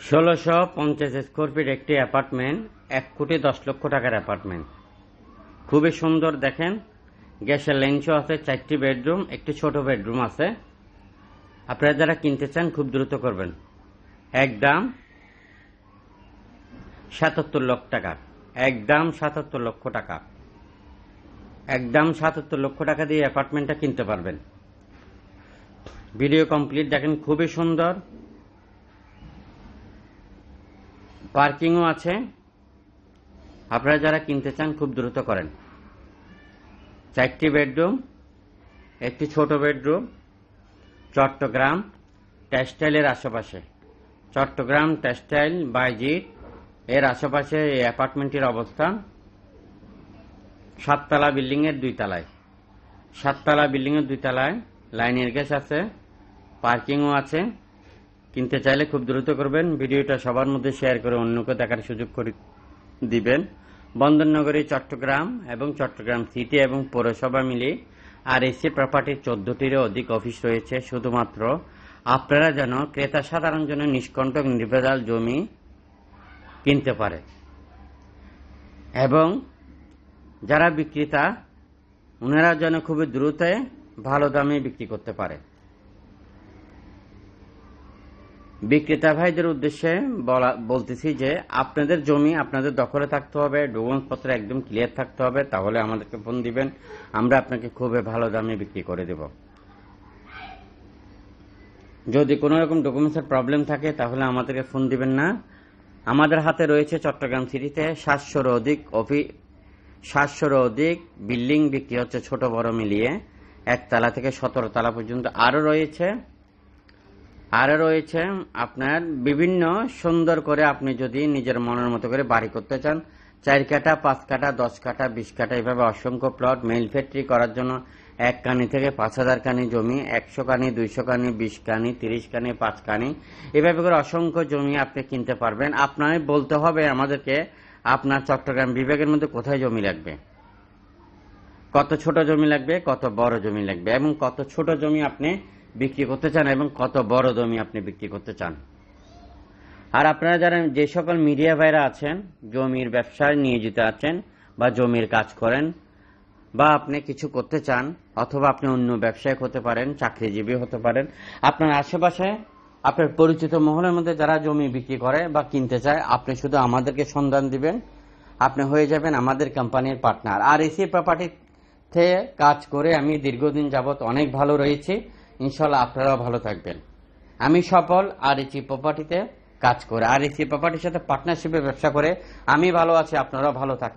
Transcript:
ষোলোশো পঞ্চাশ square feet একটি অ্যাপার্টমেন্ট, এক কোটি দশ লক্ষ টাকার অ্যাপার্টমেন্ট। খুবই সুন্দর, দেখেন। গ্যাসের লেন্সও আছে, চারটি বেডরুম, একটি ছোট বেডরুম আছে। আপনারা যারা কিনতে চান, খুব দ্রুত করবেন। একদম সাতাত্তর লক্ষ টাকা। একদম সাতাত্তর লক্ষ টাকা। একদম সাতাত্তর লক্ষ টাকা দিয়ে অ্যাপার্টমেন্টটা কিনতে পারবেন। ভিডিও কমপ্লিট, দেখেন, খুবই সুন্দর। পার্কিংও আছে। আপনারা যারা কিনতে চান, খুব দ্রুত করেন। চারটি বেডরুম, একটি ছোট বেডরুম, চট্টগ্রাম টেক্সটাইলের আশেপাশে। চট্টগ্রাম টেক্সটাইল বাইজিট এর আশেপাশে এই অ্যাপার্টমেন্টটির অবস্থান। সাততলা বিল্ডিংয়ের দুই তলায় সাততলা বিল্ডিংয়ের দুই তলায় লাইনের গ্যাস আছে, পার্কিংও আছে। কিনতে চাইলে খুব দ্রুত করবেন। ভিডিওটা সবার মধ্যে শেয়ার করে অন্যকে দেখার সুযোগ করে দিবেন। বন্দরনগরী, চট্টগ্রাম এবং চট্টগ্রাম সিটি এবং পৌরসভা মিলে আর এসি প্রপার্টির চোদ্দটিরও অধিক অফিস রয়েছে। শুধুমাত্র আপনারা যেন ক্রেতা সাধারণ জন্য নিষ্কণ্টক নির্ভেজাল জমি কিনতে পারে। এবং যারা বিক্রেতা, ওনারা যেন খুবই দ্রুত ভালো দামে বিক্রি করতে পারে। বিক্রেতা ভাইদের উদ্দেশ্যে বলা বলতেছি যে আপনাদের জমি আপনাদের দখলে থাকতে হবে ডকুমেন্টস পত্র একদম ক্লিয়ার থাকতে হবে, তাহলে আমাদেরকে ফোন দিবেন, আমরা আপনাকে খুবই ভালো দামে বিক্রি করে দেব। যদি কোনো রকম ডকুমেন্টসের প্রবলেম থাকে, তাহলে আমাদেরকে ফোন দিবেন না। আমাদের হাতে রয়েছে চট্টগ্রাম সিটিতে সাতশোর অধিক অফি সাতশোর অধিক বিল্ডিং বিক্রি হচ্ছে ছোট বড় মিলিয়ে। একতলা থেকে সতেরো তলা পর্যন্ত আরও রয়েছে। আরও রয়েছে আপনার বিভিন্ন সুন্দর করে আপনি যদি নিজের মনের মতো করে বাড়ি করতে চান, চার কাটা পাঁচ কাটা দশ কাটা বিশ কাটা এভাবে অসংখ্য প্লট মেল ফ্যাক্টরি করার জন্য এক কানি থেকে পাঁচ হাজার কানি জমি, একশো কানি, দুইশো কানি, বিশ কানি, তিরিশ কানি, পাঁচ কানি, এভাবে করে অসংখ্য জমি আপনি কিনতে পারবেন। আপনার বলতে হবে আমাদেরকে, আপনার চট্টগ্রাম বিভাগের মধ্যে কোথায় জমি লাগবে? কত ছোট জমি লাগবে, কত বড় জমি লাগবে, এবং কত ছোট জমি আপনি বিক্রি করতে চান এবং কত বড় জমি আপনি বিক্রি করতে চান। আর আপনারা যারা যে সকল মিডিয়া ভাইরা আছেন, জমির ব্যবসায় নিয়োজিত আছেন বা জমির কাজ করেন বা আপনি কিছু করতে চান অথবা আপনি অন্য ব্যবসায়িক হতে পারেন, চাকরিজীবী হতে পারেন, আপনার আশেপাশে আপনার পরিচিত মহলের মধ্যে যারা জমি বিক্রি করে বা কিনতে চায়, আপনি শুধু আমাদেরকে সন্ধান দিবেন, আপনি হয়ে যাবেন আমাদের কোম্পানির পার্টনার আর এসি প্রপার্টিতে কাজ করে আমি দীর্ঘদিন যাবত অনেক ভালো রয়েছি। ইনশাল্লাহ আপনারাও ভালো থাকবেন। আমি সফল আর এসি প্রপার্টিতে কাজ করে আর এসি প্রপার্টির সাথে পার্টনারশিপে ব্যবসা করে, আমি ভালো আছি, আপনারাও ভালো থাকেন।